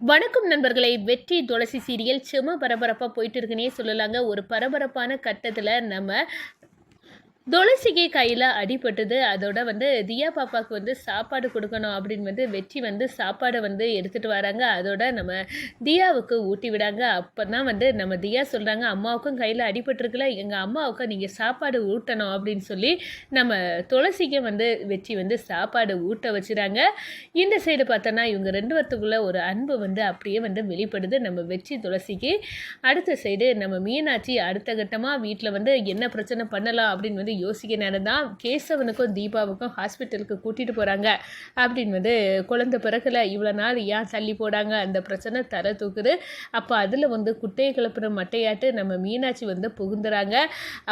வணக்கம் நண்பர்களை வெற்றி துளசி சீரியல் செம பரபரப்பாக போயிட்டு இருக்குன்னே சொல்லலாங்க. ஒரு பரபரப்பான கட்டத்தில் நம்ம துளசிக்கு கையில் அடிபட்டது. அதோட வந்து தியா பாப்பாவுக்கு வந்து சாப்பாடு கொடுக்கணும் அப்படின்னு வந்து வெற்றி வந்து சாப்பாடை வந்து எடுத்துகிட்டு வராங்க. அதோட நம்ம தியாவுக்கு ஊட்டி விடாங்க. அப்போ தான் வந்து நம்ம தியா சொல்கிறாங்க அம்மாவுக்கும் கையில் அடிபட்டிருக்குல எங்கள் அம்மாவுக்கு நீங்கள் சாப்பாடு ஊட்டணும் அப்படின்னு சொல்லி நம்ம துளசிக்கு வந்து வெற்றி வந்து சாப்பாடு ஊட்ட வச்சுறாங்க. இந்த சைடு பார்த்தோன்னா இவங்க ரெண்டு வரத்துக்குள்ள ஒரு அன்பு வந்து அப்படியே வந்து வெளிப்படுது நம்ம வெற்றி துளசிக்கு. அடுத்த சைடு நம்ம மீனாட்சி அடுத்த கட்டமாக வீட்டில் வந்து என்ன பிரச்சனை பண்ணலாம் அப்படின்னு வந்து யோசிக்க நேரம் தான் கேசவனுக்கும் தீபாவுக்கும் ஹாஸ்பிட்டலுக்கு கூட்டிகிட்டு போகிறாங்க அப்படின்னு வந்து குழந்தை பிறக்கல இவ்வளோ நாள் ஏன் தள்ளி போடாங்க? அந்த பிரச்சனை தலை தூக்குது. அப்போ அதில் வந்து குட்டையை கிளப்புற மட்டையாட்டு நம்ம மீனாட்சி வந்து புகுந்துறாங்க.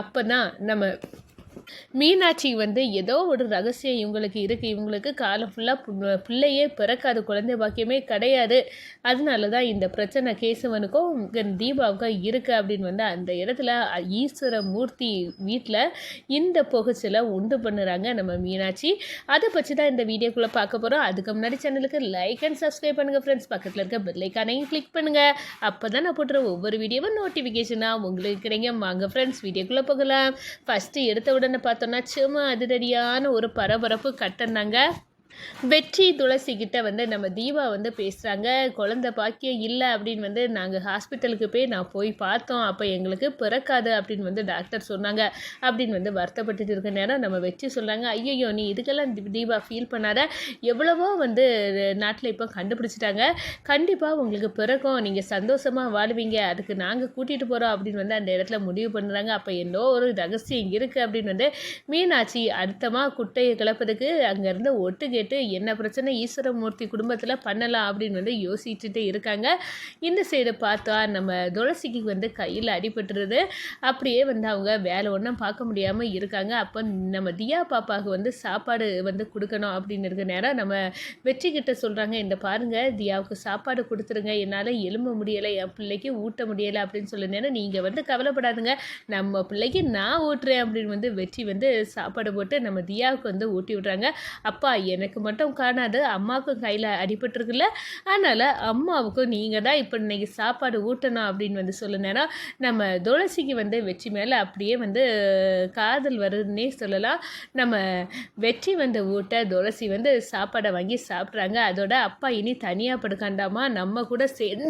அப்போ தான் நம்ம மீனாட்சி வந்து ஏதோ ஒரு ரகசியம் இவங்களுக்கு இருக்குது இவங்களுக்கு காலம் ஃபுல்லாக பிள்ளையே பிறக்காது. குழந்தை பாக்கியமே கிடையாது. அதனால தான் இந்த பிரச்சனை கேசவனுக்கும் தீபாவுக்கும் இருக்குது அப்படின்னு வந்து அந்த இடத்துல ஈஸ்வர மூர்த்தி வீட்டில் இந்த புகைச்சலை உண்டு பண்ணுறாங்க நம்ம மீனாட்சி. அதை பற்றி தான் இந்த வீடியோக்குள்ளே பார்க்க போகிறோம் அதுக்கு முன்னாடி சேனலுக்கு லைக் அண்ட் சப்ஸ்கிரைப் பண்ணுங்கள் ஃப்ரெண்ட்ஸ் பக்கத்தில் இருக்க பெல்லைக்கானையும் கிளிக் பண்ணுங்கள் அப்போ தான் நான் போட்டுற ஒவ்வொரு வீடியோவும் நோட்டிஃபிகேஷனாக உங்களுக்கு கிடைங்க வாங்க ஃப்ரெண்ட்ஸ் வீடியோக்குள்ளே போகலாம். ஃபஸ்ட்டு எடுத்த உடனே பார்த்தோன்னா சும்மா அதிரடியான ஒரு பரபரப்பு கட்டணாங்க வெற்றி துளசி கிட்ட வந்து நம்ம தீபா வந்து பேசுகிறாங்க குழந்த பாக்கியம் இல்லை அப்படின்னு வந்து நாங்கள் ஹாஸ்பிட்டலுக்கு போய் நான் போய் பார்த்தோம். அப்போ எங்களுக்கு பிறக்காது அப்படின்னு வந்து டாக்டர் சொன்னாங்க. அப்படின்னு வந்து வருத்தப்பட்டுட்டு இருக்க நேரம் நம்ம வெற்றி சொல்கிறாங்க ஐயோ நீ இதுக்கெல்லாம் தீபா ஃபீல் பண்ணாத. எவ்வளவோ வந்து நாட்டில் இப்போ கண்டுபிடிச்சிட்டாங்க. கண்டிப்பாக உங்களுக்கு பிறக்கும். நீங்கள் சந்தோஷமாக வாழுவீங்க. அதுக்கு நாங்கள் கூட்டிகிட்டு போகிறோம் அப்படின்னு வந்து அந்த இடத்துல முடிவு பண்ணுறாங்க அப்போ என்னோ ஒரு ரகசியம் இருக்குது அப்படின்னு வந்து மீனாட்சி அடுத்தமாக குட்டையை கிளப்பதுக்கு அங்கேருந்து ஒட்டு கேட்டு என்ன பிரச்சனை? ஈஸ்வரமூர்த்தி குடும்பத்தில் பண்ணலாம் அப்படின்னு வந்து யோசிச்சுட்டு இருக்காங்க. இந்த சைடு பார்த்தா நம்ம துளசிக்கு வந்து கையில் அடிபட்டுருது. அப்படியே வந்து அவங்க வேலை ஒன்றும் பார்க்க முடியாமல் இருக்காங்க. அப்போ நம்ம தியா பாப்பாவுக்கு வந்து சாப்பாடு வந்து கொடுக்கணும் அப்படின்னு இருக்க நேரம் நம்ம வெற்றி கிட்ட சொல்கிறாங்க இந்த பாருங்கள் தியாவுக்கு சாப்பாடு கொடுத்துருங்க. என்னால் எலும்ப முடியலை என் பிள்ளைக்கு ஊட்ட முடியலை அப்படின்னு சொல்ல நேரம் நீங்கள் வந்து கவலைப்படாதுங்க. நம்ம பிள்ளைக்கு நான் ஊட்டுறேன் அப்படின்னு வந்து வெற்றி வந்து சாப்பாடு போட்டு நம்ம தியாவுக்கு வந்து ஊட்டி விட்றாங்க. அப்பா எனக்கு மட்டும் காணாது. அம்மாவுக்கும் கையில் அடிபட்டுருக்குல்ல அதனால் அம்மாவுக்கும் நீங்கள் தான் இப்போ இன்னைக்கு சாப்பாடு ஊட்டணும் அப்படின்னு வந்து சொல்ல நேரம் நம்ம துளசிக்கு வந்து வெற்றி மேலே அப்படியே வந்து காதல் வருதுன்னே சொல்லலாம். நம்ம வெற்றி வந்து ஊட்ட துளசி வந்து சாப்பாடை வாங்கி சாப்பிட்றாங்க. அதோட அப்பா இனி தனியாக படுக்காண்டாமா? நம்ம கூட சேர்ந்து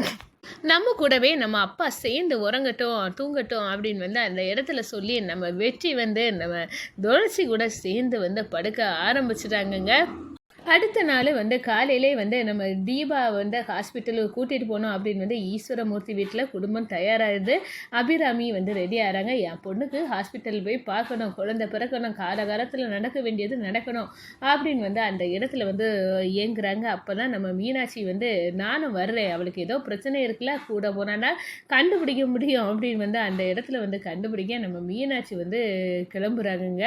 நம்ம கூடவே நம்ம அப்பா சேர்ந்து உறங்கட்டும் தூங்கட்டும் அப்படின்னு வந்து அந்த இடத்துல சொல்லி நம்ம வெற்றி வந்து நம்ம துளசி கூட சேர்ந்து வந்து படுக்க ஆரம்பிச்சிட்டாங்கங்க. அடுத்த நாள் வந்து காலையிலே வந்து நம்ம தீபா வந்து ஹாஸ்பிட்டலுக்கு கூட்டிகிட்டு போனோம் அப்படின்னு வந்து ஈஸ்வரமூர்த்தி வீட்டில் குடும்பம் தயாராகுது. அபிராமி வந்து ரெடி ஆகிறாங்க. என் பொண்ணுக்கு ஹாஸ்பிட்டல் போய் பார்க்கணும். குழந்தை பிறக்கணும். காலகாலத்தில் நடக்க வேண்டியது நடக்கணும் அப்படின்னு வந்து அந்த இடத்துல வந்து இயங்குறாங்க. அப்போ தான் நம்ம மீனாட்சி வந்து நானும் வர்றேன். அவளுக்கு ஏதோ பிரச்சனை இருக்குல்ல கூட போனான்னா கண்டுபிடிக்க முடியும். அப்படின்னு வந்து அந்த இடத்துல வந்து கண்டுபிடிக்க நம்ம மீனாட்சி வந்து கிளம்புறாங்கங்க.